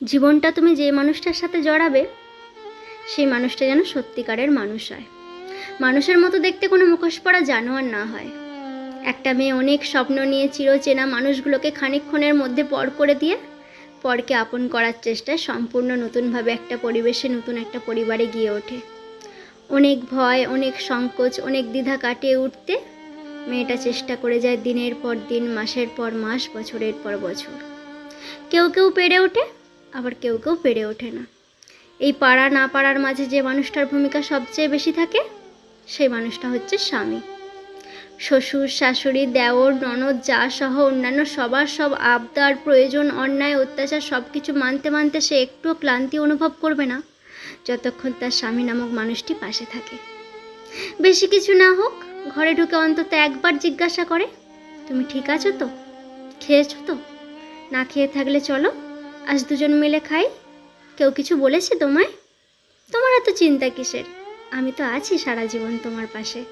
জীবনটা তুমি যে মানুষটার সাথে জড়াবে, সেই মানুষটা যেন সত্যিকারের মানুষ হয়। মানুষের মতো দেখতে কোনো মুখোশ পরা জানোয়ার না হয়। একটা মেয়ে অনেক স্বপ্ন নিয়ে চিরচেনা মানুষগুলোকে খানিকক্ষণের মধ্যে পর করে দিয়ে পরকে আপন করার চেষ্টায় সম্পূর্ণ নতুনভাবে একটা পরিবেশে নতুন একটা পরিবারে গিয়ে ওঠে। অনেক ভয়, অনেক সংকোচ, অনেক দ্বিধা কাটিয়ে উঠতে মেয়েটা চেষ্টা করে যায় দিনের পর দিন, মাসের পর মাস, বছরের পর বছর। কেউ কেউ পেরে ওঠে আবার কেউ কেউ পেরে ওঠে না। এই পাড়া না পাড়ার মাঝে যে মানুষটার ভূমিকা সবচেয়ে বেশি থাকে, সেই মানুষটা হচ্ছে স্বামী। শ্বশুর, শাশুড়ি, দেওর, ননদ, যা সহ অন্যান্য সবার সব আবদার, প্রয়োজন, অন্যায়, অত্যাচার সব কিছু মানতে মানতে সে একটুও ক্লান্তি অনুভব করবে না, যতক্ষণ তার স্বামী নামক মানুষটি পাশে থাকে। বেশি কিছু না হোক, ঘরে ঢুকে অন্তত একবার জিজ্ঞাসা করে, তুমি ঠিক আছো তো? খেয়েছো তো? না খেয়ে থাকলে চলো। আজ দুজন মিলে খাই। কেউ কিছু বলেছে তোমায়? তোমার এত চিন্তা কিসের? আমি তো আছি সারা জীবন তোমার পাশে।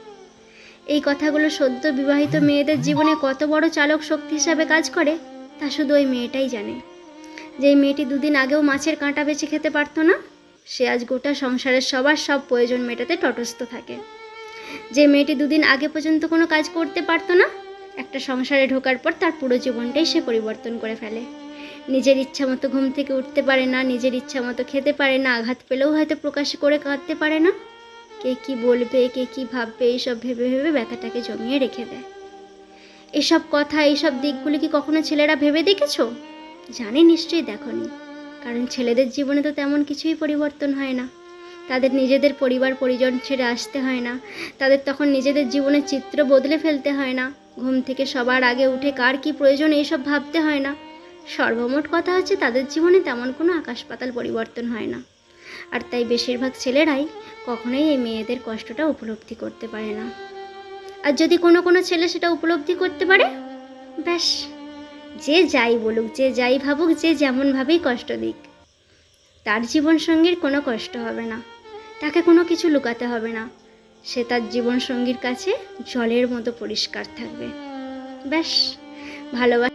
এই কথাগুলো সদ্য বিবাহিত মেয়েদের জীবনে কত বড় চালক শক্তি হিসাবে কাজ করে, তা শুধু ওই মেয়েটাই জানে। যে মেয়েটি দুদিন আগেও মাছের কাঁটা বেছে খেতে পারতো না, সে আজ গোটা সংসারের সবার সব প্রয়োজন মেটাতে তটস্থ থাকে। যে মেয়েটি দুদিন আগে পর্যন্ত কোনো কাজ করতে পারতো না, একটা সংসারে ঢোকার পর তার পুরো জীবনটাই সে পরিবর্তন করে ফেলে। নিজের ইচ্ছা মতো ঘুম থেকে উঠতে পারে না, নিজের ইচ্ছা মতো খেতে পারে না, আঘাত পেলেও হয়তো প্রকাশ করে কাঁদতে পারে না। কে কি বলবে, কে কি ভাববে, এইসব ভেবে ভেবে ব্যথাটাকে জমিয়ে রেখে দেয়। এসব কথা, এইসব দিকগুলি কি কখনো ছেলেরা ভেবে দেখেছ? জানি নিশ্চয়ই দেখনি। কারণ ছেলেদের জীবনে তো তেমন কিছুই পরিবর্তন হয় না। তাদের নিজেদের পরিবার পরিজন ছেড়ে আসতে হয় না। তাদের তখন নিজেদের জীবনের চিত্র বদলে ফেলতে হয় না। ঘুম থেকে সবার আগে উঠে কার কি প্রয়োজন, এইসব ভাবতে হয় না। সর্বমোট কথা হচ্ছে তাদের জীবনে তেমন কোনো আকাশ পাতাল পরিবর্তন হয় না। আর তাই বেশিরভাগ ছেলেরাই কখনোই এই মেয়েদের কষ্টটা উপলব্ধি করতে পারে না। আর যদি কোনো কোনো ছেলে সেটা উপলব্ধি করতে পারে? ব্যাস, যে যাই বলুক, যে যাই ভাবুক, যে যেমনভাবেই কষ্ট দিক, তার জীবন সঙ্গীর কোনো কষ্ট হবে না। তাকে কোনো কিছু লুকাতে হবে না। সে তার জীবন সঙ্গীর কাছে জলের মতো পরিষ্কার থাকবে। ব্যাস, ভালোবাসা